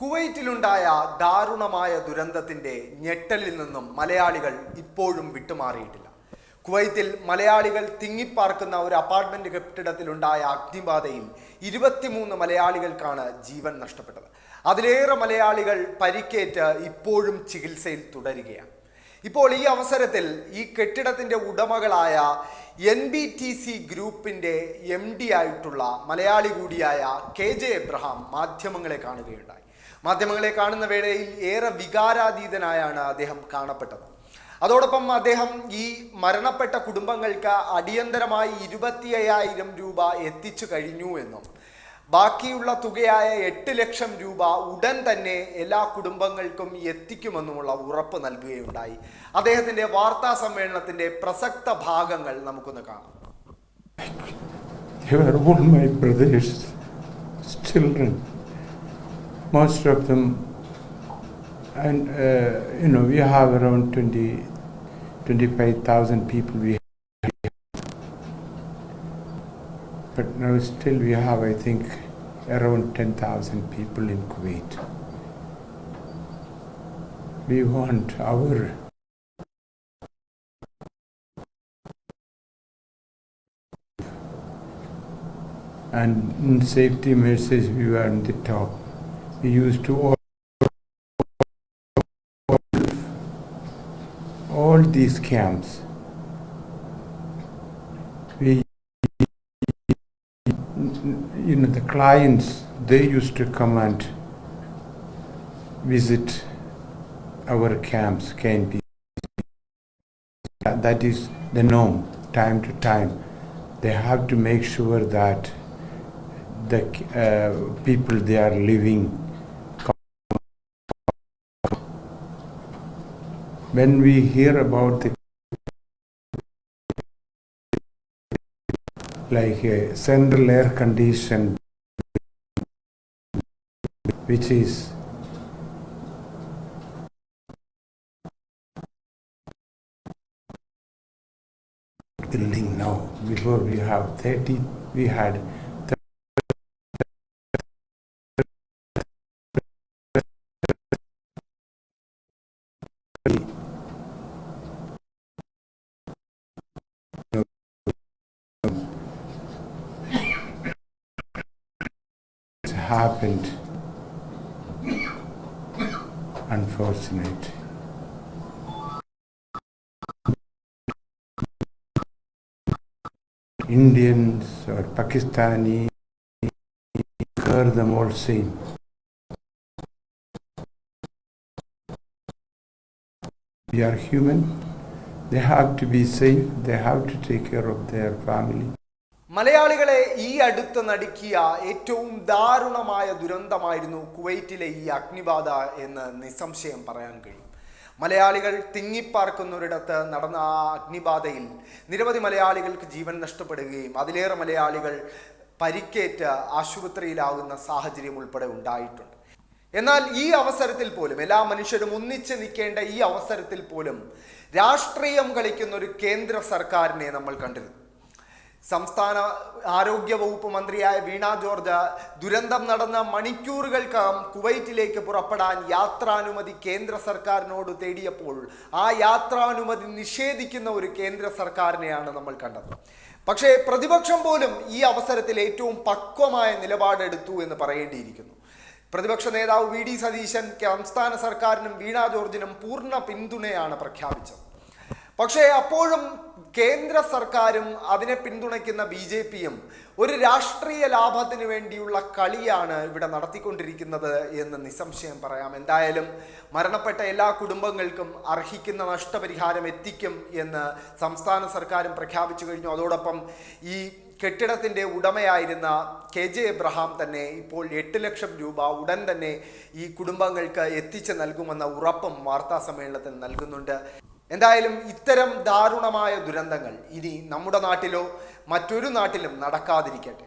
കുവൈറ്റിലുണ്ടായ ദാരുണമായ ദുരന്തത്തിന്റെ ഞെട്ടലിൽ നിന്നും മലയാളികൾ ഇപ്പോഴും വിട്ടുമാറിയിട്ടില്ല. കുവൈത്തിൽ മലയാളികൾ തിങ്ങിപ്പാർക്കുന്ന ഒരു അപ്പാർട്ട്മെന്റ് കെട്ടിടത്തിലുണ്ടായ അഗ്നിബാധയിൽ ഇരുപത്തിമൂന്ന് മലയാളികൾക്കാണ് ജീവൻ നഷ്ടപ്പെട്ടത്. അതിലേറെ മലയാളികൾ പരിക്കേറ്റ് ഇപ്പോഴും ചികിത്സയിൽ തുടരുകയാണ്. ഇപ്പോൾ ഈ അവസരത്തിൽ ഈ കെട്ടിടത്തിന്റെ ഉടമകളായ എൻ ബി ടി സി ഗ്രൂപ്പിന്റെ എം ഡി ആയിട്ടുള്ള മലയാളി കൂടിയായ കെ ജെ എബ്രഹാം മാധ്യമങ്ങളെ കാണുകയുണ്ടായി. മാധ്യമങ്ങളെ കാണുന്ന വേളയിൽ ഏറെ വികാരാതീതനായാണ് അദ്ദേഹം കാണപ്പെട്ടത്. അതോടൊപ്പം അദ്ദേഹം ഈ മരണപ്പെട്ട കുടുംബങ്ങൾക്ക് അടിയന്തരമായി ഇരുപത്തി അയ്യായിരം രൂപ എത്തിച്ചു കഴിഞ്ഞു എന്നും ബാക്കിയുള്ള തുകയായ എട്ട് ലക്ഷം രൂപ ഉടൻ തന്നെ എല്ലാ കുടുംബങ്ങൾക്കും എത്തിക്കുമെന്നുമുള്ള ഉറപ്പ് നൽകുകയുണ്ടായി അദ്ദേഹത്തിന്റെ വാർത്താ സമ്മേളനത്തിന്റെ പ്രസക്ത ഭാഗങ്ങൾ നമുക്കൊന്ന് കാണാം. Most of them, and uh, you know, we have around 20, 25,000 people. We but now still we have, I think, around 10,000 people in Kuwait. We want our and in safety measures we were on the top. We used to all, all these camps. We, you know, the clients they used to come and visit our camps, KNP. That is the norm, time to time. They have to make sure that the uh, people they are living. When we hear about the like a central air condition, which is building now. Before we have 30, we had happened. Unfortunate. Indians or Pakistani, heard them all same. We are human. They have to be safe. They have to take care of their family. മലയാളികളെ ഈ അടുത്ത് നടുക്കിയ ഏറ്റവും ദാരുണമായ ദുരന്തമായിരുന്നു കുവൈറ്റിലെ ഈ അഗ്നിബാധ എന്ന് നിസ്സംശയം പറയാൻ കഴിയും. മലയാളികൾ തിങ്ങിപ്പാർക്കുന്നൊരിടത്ത് നടന്ന ആ അഗ്നിബാധയിൽ നിരവധി മലയാളികൾക്ക് ജീവൻ നഷ്ടപ്പെടുകയും അതിലേറെ മലയാളികൾ പരിക്കേറ്റ് ആശുപത്രിയിലാകുന്ന സാഹചര്യം ഉൾപ്പെടെ ഉണ്ടായിട്ടുണ്ട്. എന്നാൽ ഈ അവസരത്തിൽ പോലും എല്ലാ മനുഷ്യരും ഒന്നിച്ച് നിൽക്കേണ്ട ഈ അവസരത്തിൽ പോലും രാഷ്ട്രീയം കളിക്കുന്ന ഒരു കേന്ദ്ര സർക്കാരിനെ നമ്മൾ കണ്ടിരുന്നു. സംസ്ഥാന ആരോഗ്യ വകുപ്പ് മന്ത്രിയായ വീണ ജോർജ് ദുരന്തം നടന്ന മണിക്കൂറുകൾക്കകം കുവൈറ്റിലേക്ക് പുറപ്പെടാൻ യാത്രാനുമതി കേന്ദ്ര സർക്കാരിനോട് തേടിയപ്പോൾ ആ യാത്രാനുമതി നിഷേധിക്കുന്ന ഒരു കേന്ദ്ര സർക്കാരിനെയാണ് നമ്മൾ കണ്ടത്. പക്ഷേ പ്രതിപക്ഷം പോലും ഈ അവസരത്തിൽ ഏറ്റവും പക്വമായ നിലപാടെടുത്തു എന്ന് പറയേണ്ടിയിരിക്കുന്നു. പ്രതിപക്ഷ നേതാവ് വി ഡി സതീശൻ സംസ്ഥാന സർക്കാരിനും വീണ ജോർജിനും പൂർണ പിന്തുണയാണ് പ്രഖ്യാപിച്ചത്. പക്ഷേ അപ്പോഴും കേന്ദ്ര സർക്കാരും അതിനെ പിന്തുണയ്ക്കുന്ന ബി ജെ പിയും ഒരു രാഷ്ട്രീയ ലാഭത്തിന് വേണ്ടിയുള്ള കളിയാണ് ഇവിടെ നടത്തിക്കൊണ്ടിരിക്കുന്നത് എന്ന് നിസ്സംശയം പറയാം. എന്തായാലും മരണപ്പെട്ട എല്ലാ കുടുംബങ്ങൾക്കും അർഹിക്കുന്ന നഷ്ടപരിഹാരം എത്തിക്കും എന്ന് സംസ്ഥാന സർക്കാരും പ്രഖ്യാപിച്ചു കഴിഞ്ഞു. അതോടൊപ്പം ഈ കെട്ടിടത്തിന്റെ ഉടമയായിരുന്ന കെ ജെ എബ്രഹാം തന്നെ ഇപ്പോൾ എട്ട് ലക്ഷം രൂപ ഉടൻ തന്നെ ഈ കുടുംബങ്ങൾക്ക് എത്തിച്ചു നൽകുമെന്ന ഉറപ്പും വാർത്താ സമ്മേളനത്തിൽ നൽകുന്നുണ്ട്. എന്തായാലും ഇത്തരം ദാരുണമായ ദുരന്തങ്ങൾ ഇനി നമ്മുടെ നാട്ടിലോ മറ്റൊരു നാട്ടിലും നടക്കാതിരിക്കട്ടെ.